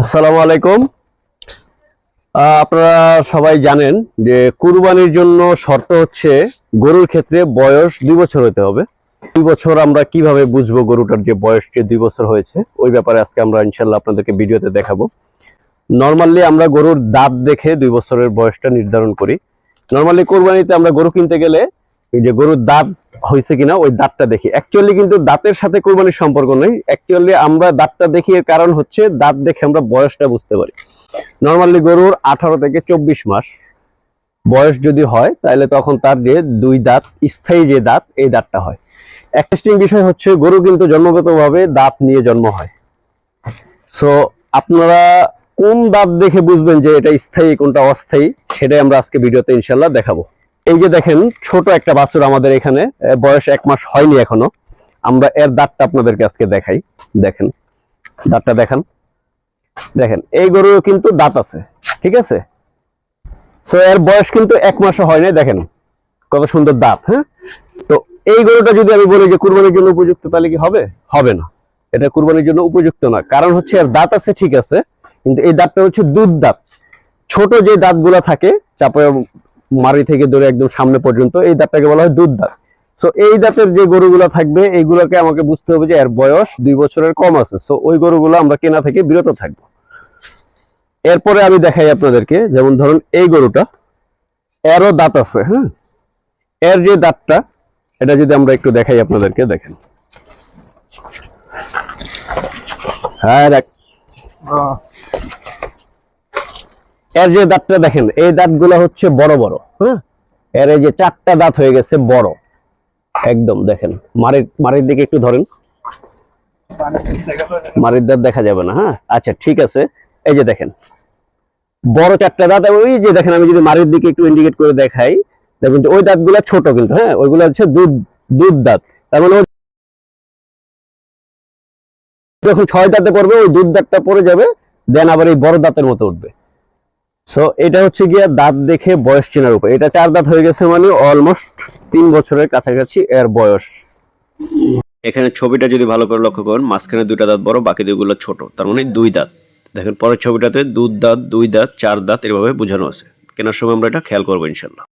আসসালামু আলাইকুম। আপনারা সবাই জানেন যে কুরবানির জন্য শর্ত হচ্ছে গরুর ক্ষেত্রে বয়স দুই বছর হতে হবে। দুই বছর আমরা কীভাবে বুঝব গরুটার যে বয়স যে দুই বছর হয়েছে, ওই ব্যাপারে আজকে আমরা ইনশাল্লাহ আপনাদেরকে ভিডিওতে দেখাবো। নর্মালি আমরা গরুর দাঁত দেখে দুই বছরের বয়সটা নির্ধারণ করি। নর্মালি কোরবানিতে আমরা গরু কিনতে গেলে যে গরুর দাঁত হয়েছে কিনা ওই দাঁতটা দেখি। অ্যাকচুয়ালি কিন্তু দাঁতের সাথে কোরবানির সম্পর্ক নেই। অ্যাকচুয়ালি আমরা দাঁতটা দেখি, এর কারণ হচ্ছে দাঁত দেখে আমরা বয়সটা বুঝতে পারি। নর্মালি গরুর আঠারো থেকে চব্বিশ মাস বয়স যদি হয়, তাহলে তখন তার যে দুই দাঁত, স্থায়ী যে দাঁত, এই দাঁতটা হয়। ইন্টারেস্টিং বিষয় হচ্ছে গরু কিন্তু জন্মগতভাবে দাঁত নিয়ে জন্ম হয়। সো আপনারা কোন দাঁত দেখে বুঝবেন যে এটা স্থায়ী, কোনটা অস্থায়ী, সেটাই আমরা আজকে ভিডিওতে ইনশাল্লাহ দেখাবো। এই যে দেখেন, ছোট একটা বাছুর আমাদের এখানে বয়স এক মাস হয়নি এখনও। আমরা এর দাঁতটা আপনাদেরকে আজকে দেখাই। দেখেন, দাঁতটা দেখান। দেখেন, এই গরুর কিন্তু দাঁত আছে, ঠিক আছে? সো এর বয়স কিন্তু এক মাসও হয় নাই, দেখেন। কত সুন্দর দাঁত হ্যাঁ? তো এই গরুটা যদি আমি বলি যে কুরবানির জন্য উপযুক্ত, তাহলে কি হবে? হবে না। এটা কুরবানির জন্য উপযুক্ত না। কারণ হচ্ছে এর দাঁত আছে, ঠিক আছে? কিন্তু এই দাঁতটা হচ্ছে দুধ দাঁত। ছোট যে দাঁতগুলা থাকে, চাপে মারি থেকে ধরে একদম সামনে পর্যন্ত, এই দাঁতটাকে বলা হয় দুধ দাঁত। সো এই দাঁতের যে গরুগুলো থাকবে এইগুলোকে আমাকে বুঝতে হবে যে এর বয়স দুই বছরের কম আছে। সো ওই গরুগুলো আমরা কেনা থেকে বিরত থাকব। এরপরে আমি দেখাই আপনাদেরকে, যেমন ধরুন এই গরুটা, এরও দাঁত আছে হ্যাঁ? এর যে দাঁতটা, এটা যদি আমরা একটু দেখাই আপনাদেরকে, দেখেন। হ্যাঁ এর যে দাঁতটা দেখেন, এই দাঁতগুলো হচ্ছে বড় বড় হ্যাঁ? এর এই যে চারটা দাঁত হয়ে গেছে বড়। একদম দেখেন মারির মারির দিকে একটু ধরেন। মারির দাঁত দেখা যাবে না হ্যাঁ? আচ্ছা ঠিক আছে। এই যে দেখেন, বড় চারটা দাঁত ওই যে দেখেন, আমি যদি মারির দিকে একটু ইন্ডিকেট করে দেখাই, দেখুন ওই দাঁতগুলো ছোট কিন্তু হ্যাঁ? ওইগুলো হচ্ছে দুধ দুধ দাঁত। তার মানে যখন ছয় দাঁতে পড়বে, ওই দুধ দাঁতটা পড়ে যাবে, দেন আবার এই বড় দাঁতের মতো উঠবে। সো এটা হচ্ছে গিয়া দাঁত দেখে বয়স চেনার উপর এটা চার দাঁত হয়ে গেছে মানে অলমোস্ট তিন বছরের কাছাকাছি এর বয়স। এখানে ছবিটা যদি ভালো করে লক্ষ্য করেন, মাঝখানে দুইটা দাঁত বড়, বাকি দুইগুলো ছোট। তার মানে দুই দাঁত। দেখেন, পরের ছবিটাতে দুধ দাঁত, দুই দাঁত, চার দাঁত, এভাবে বোঝানো আছে। কেনার সময় আমরা এটা খেয়াল করব ইনশাল্লাহ